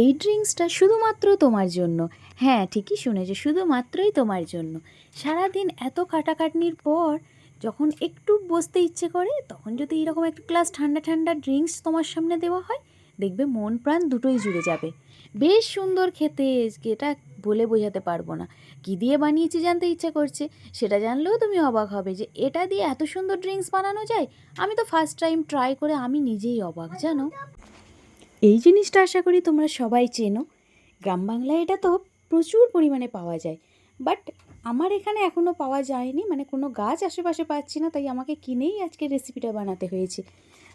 এই ড্রিঙ্কসটা শুধুমাত্র তোমার জন্য। হ্যাঁ ঠিকই শুনেছো, শুধুমাত্রই তোমার জন্য। সারাদিন এত খাটাখাটনির পর যখন একটু বসতে ইচ্ছে করে, তখন যদি এরকম একটু গ্লাস ঠান্ডা ঠান্ডা ড্রিঙ্কস তোমার সামনে দেওয়া হয়, দেখবে মন প্রাণ দুটোই জুড়ে যাবে। বেশ সুন্দর খেতে এটা বলে বোঝাতে পারব না। কী দিয়ে বানিয়েছি জানতে ইচ্ছে করছে? সেটা জানলেও তুমি অবাক হবে যে, এটা দিয়ে এত সুন্দর ড্রিঙ্কস বানানো যায়? আমি তো ফার্স্ট টাইম ট্রাই করে আমি নিজেই অবাক, জানো? এই জিনিসটা আশা করি তোমরা সবাই চেনো। গ্রাম বাংলায় এটা তো প্রচুর পরিমাণে পাওয়া যায়। বাট আমার এখানে এখনও পাওয়া যায়নি। মানে কোনো গাছ আশেপাশে পাচ্ছি না, তাই আমাকে কিনেই আজকে রেসিপিটা বানাতে হয়েছে।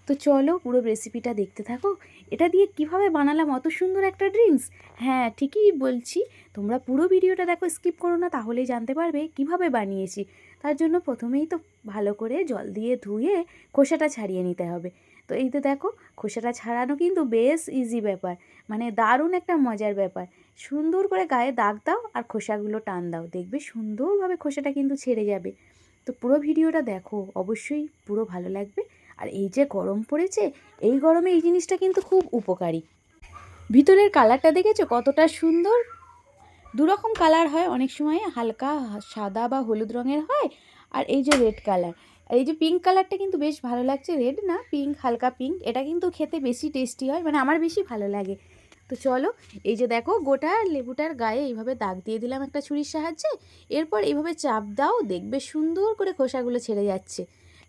তো চলো পুরো রেসিপিটা দেখতে থাকো। এটা দিয়ে কীভাবে বানালাম? অত সুন্দর একটা ড্রিঙ্কস হ্যাঁ ঠিকই বলছি। তোমরা পুরো ভিডিওটা দেখো স্কিপ করো না, তাহলেই জানতে পারবে কীভাবে বানিয়েছি। তার জন্য প্রথমেই তো ভালো করে জল দিয়ে ধুয়ে খোসাটা ছাড়িয়ে নিতে হবে। তো এই তো দেখো, খোসাটা ছাড়ানো কিন্তু বেশ ইজি ব্যাপার। মানে দারুণ একটা মজার ব্যাপার। সুন্দর করে গায়ে দাগ দাও আর খোসাগুলো টান দাও। দেখবে সুন্দরভাবে খোসাটা কিন্তু ছেড়ে যাবে। তো পুরো ভিডিওটা দেখো, অবশ্যই পুরো ভালো লাগবে। আর এই যে গরম পড়েছে, এই গরমে এই জিনিসটা কিন্তু খুব উপকারী। ভিতরের কালারটা দেখেছ কতটা সুন্দর? দুরকম কালার হয়, অনেক সময় হালকা সাদা বা হলুদ রঙের হয়। আর এই যে রেড কালার আর এই যে পিঙ্ক কালারটা কিন্তু বেশ ভালো লাগছে। রেড না পিঙ্ক হালকা পিঙ্ক এটা কিন্তু খেতে বেশি টেস্টি হয় মানে আমার বেশি ভালো লাগে। তো চলো, এই যে দেখো, গোটা লেবুটার গায়ে এইভাবে দাগ দিয়ে দিলাম একটা ছুরির সাহায্যে। এরপর এইভাবে চাপ দাও, দেখবে সুন্দর করে খোসাগুলো ছেড়ে যাচ্ছে।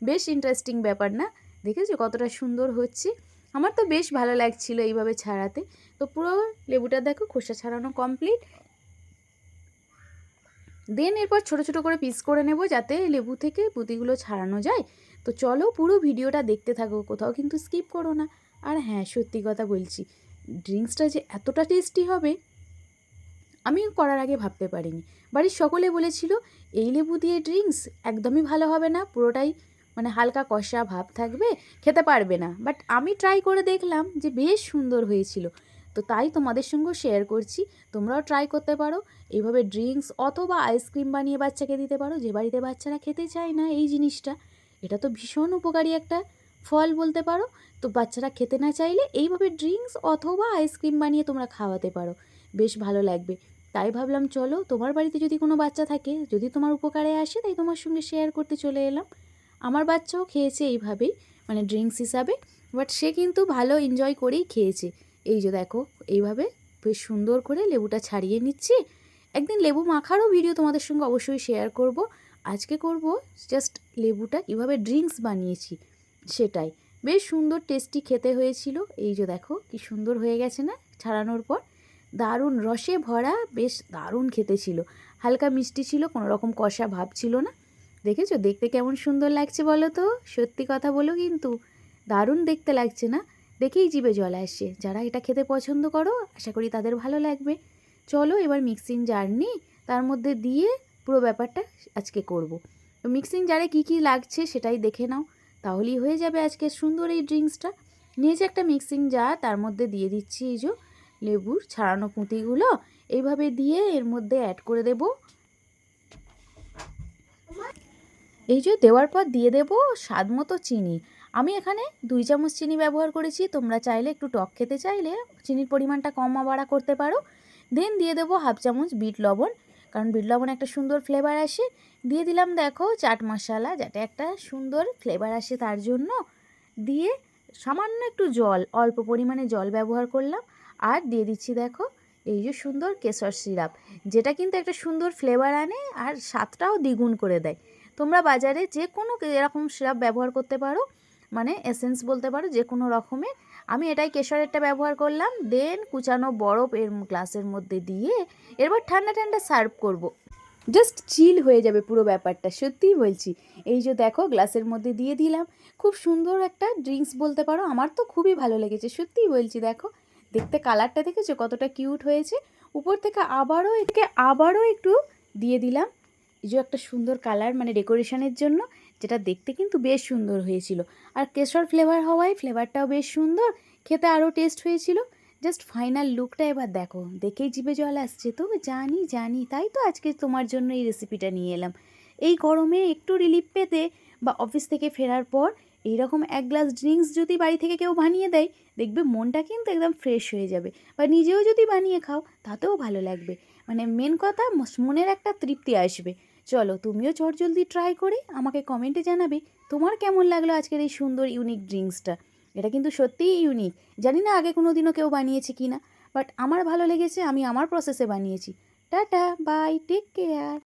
বেশ ইন্টারেস্টিং ব্যাপার না? দেখেছ কতটা সুন্দর হচ্ছে? আমার তো বেশ ভালো লাগছিল এইভাবে ছাড়াতে। তো পুরো লেবুটা দেখো খোসা ছাড়ানো কমপ্লিট দেন এরপর ছোট ছোট করে পিস করে নেব যাতে লেবু থেকে পুঁতিগুলো ছাড়ানো যায়। তো চলো পুরো ভিডিওটা দেখতে থাকো, কোথাও কিন্তু স্কিপ করো না। আর হ্যাঁ সত্যি কথা বলছি ড্রিঙ্কসটা যে এতটা টেস্টি হবে, আমি করার আগে ভাবতে পারিনি। বাড়ির সকলে বলেছিল, এই লেবু দিয়ে ড্রিঙ্কস একদমই ভালো হবে না, পুরোটাই মানে হালকা কষা ভাব থাকবে, খেতে পারবে না। বাট আমি ট্রাই করে দেখলাম যে বেশ সুন্দর হয়েছিল। তো তাই তোমাদের সঙ্গেও শেয়ার করছি। তোমরাও ট্রাই করতে পারো। এইভাবে ড্রিঙ্কস অথবা আইসক্রিম বানিয়ে বাচ্চাকে দিতে পারো। যে বাড়িতে বাচ্চারা খেতে চায় না এই জিনিসটা, এটা তো ভীষণ উপকারী একটা ফল বলতে পারো। তো বাচ্চারা খেতে না চাইলে এইভাবে ড্রিঙ্কস অথবা আইসক্রিম বানিয়ে তোমরা খাওয়াতে পারো। বেশ ভালো লাগবে। তাই ভাবলাম, চলো, তোমার বাড়িতে যদি কোনো বাচ্চা থাকে, যদি তোমার উপকারে আসে, তাই তোমার সঙ্গে শেয়ার করতে চলে এলাম। আমার বাচ্চাও খেয়েছে এইভাবেই মানে ড্রিঙ্কস হিসাবে বাট সে কিন্তু ভালো এনজয় করেই খেয়েছে। এই যে দেখো, এইভাবে বেশ সুন্দর করে লেবুটা ছাড়িয়ে নিচ্ছি। একদিন লেবু মাখারও ভিডিও তোমাদের সঙ্গে অবশ্যই শেয়ার করব। আজকে করব জাস্ট লেবুটা কীভাবে ড্রিঙ্কস বানিয়েছি সেটাই। বেশ সুন্দর টেস্টি খেতে হয়েছিল। এই যে দেখো, কি সুন্দর হয়ে গেছে না ছাড়ানোর পর। দারুণ রসে ভরা, বেশ দারুণ খেতে ছিল। হালকা মিষ্টি ছিল, কোনো রকম কষা ভাব ছিল না। দেখেছ? দেখতে কেমন সুন্দর লাগছে বলো তো? সত্যি কথা বলো কিন্তু, দারুণ দেখতে লাগছে না? দেখেই জিভে জল আসছে। যারা এটা খেতে পছন্দ করো, আশা করি তাদের ভালো লাগবে। চলো এবার মিক্সিং জার নিই তার মধ্যে দিয়ে পুরো ব্যাপারটা আজকে করব। তো মিক্সিং জারে কী কী লাগছে সেটাই দেখে নাও। তাহলেই হয়ে যাবে আজকে সুন্দর এই ড্রিঙ্কসটা নিয়েছে একটা মিক্সিং জার তার মধ্যে দিয়ে দিচ্ছি এই যে লেবুর ছাড়ানো পুঁতিগুলো। এইভাবে দিয়ে এর মধ্যে অ্যাড করে দেব। এই যে দেওয়ার পর দিয়ে দেব স্বাদ মতো চিনি। আমি এখানে দুই চামচ চিনি ব্যবহার করেছি। তোমরা চাইলে একটু টক খেতে চাইলে চিনির পরিমাণটা কম বাড়া করতে পারো। দেন দিয়ে দেবো হাফ চামচ বিট লবণ। কারণ বিট লবণ একটা সুন্দর ফ্লেভার আসে। দিয়ে দিলাম দেখো চাট মশলা, যাতে একটা সুন্দর ফ্লেভার আসে তার জন্য। দিয়ে সামান্য একটু জল, অল্প পরিমাণে জল ব্যবহার করলাম। আর দিয়ে দিচ্ছি দেখো এই যে সুন্দর কেশর সিরাপ, যেটা কিন্তু একটা সুন্দর ফ্লেভার আনে আর স্বাদটাও দ্বিগুণ করে দেয়। তোমরা বাজারে যে কোনো এরকম সিরাপ ব্যবহার করতে পারো। মানে এসেন্স বলতে পারো যে কোনো রকমের। আমি এটাই কেশরেরটা ব্যবহার করলাম দেন কুচানো বরফ এর গ্লাসের মধ্যে দিয়ে এরপর ঠান্ডা ঠান্ডা সার্ভ করব। জাস্ট চিল হয়ে যাবে পুরো ব্যাপারটা, সত্যিই বলছি। এই যে দেখো গ্লাসের মধ্যে দিয়ে দিলাম, খুব সুন্দর একটা ড্রিঙ্কস বলতে পারো, আমার তো খুবই ভালো লেগেছে, সত্যিই বলছি দেখো। দেখতে কালারটা দেখেছ কতটা কিউট হয়েছে? উপর থেকে আবারও একে আবারও একটু দিয়ে দিলাম। এই যে একটা সুন্দর কালার মানে ডেকোরেশনের জন্য। যেটা দেখতে কিন্তু বেশ সুন্দর হয়েছিল। আর কেশর ফ্লেভার হওয়ায় ফ্লেভারটাও বেশ সুন্দর, খেতে আরও টেস্ট হয়েছিল। জাস্ট ফাইনাল লুকটা এবার দেখো, দেখেই জিভে জল আসছে তো, জানি জানি, তাই তো আজকে তোমার জন্য এই রেসিপিটা নিয়ে এলাম। এই গরমে একটু রিলিফ পেতে বা অফিস থেকে ফেরার পর এইরকম এক গ্লাস ড্রিঙ্কস যদি বাড়ি থেকে কেউ বানিয়ে দেয়, দেখবে মনটা কিন্তু একদম ফ্রেশ হয়ে যাবে। বা নিজেও যদি বানিয়ে খাও, তাতেও ভালো লাগবে। মানে মেন কথা মনের একটা তৃপ্তি আসবে। চলো তুমিও চট জলদি ট্রাই করে আমাকে কমেন্টে জানাবে তোমার কেমন লাগল আজকের এই সুন্দর ইউনিক ড্রিঙ্কসটা এটা কিন্তু সত্যিই ইউনিক জানি না আগে কোনো দিনও কেউ বানিয়েছে কি না বাট আমার ভালো লেগেছে, আমি আমার প্রসেসে বানিয়েছি। Tata bye take care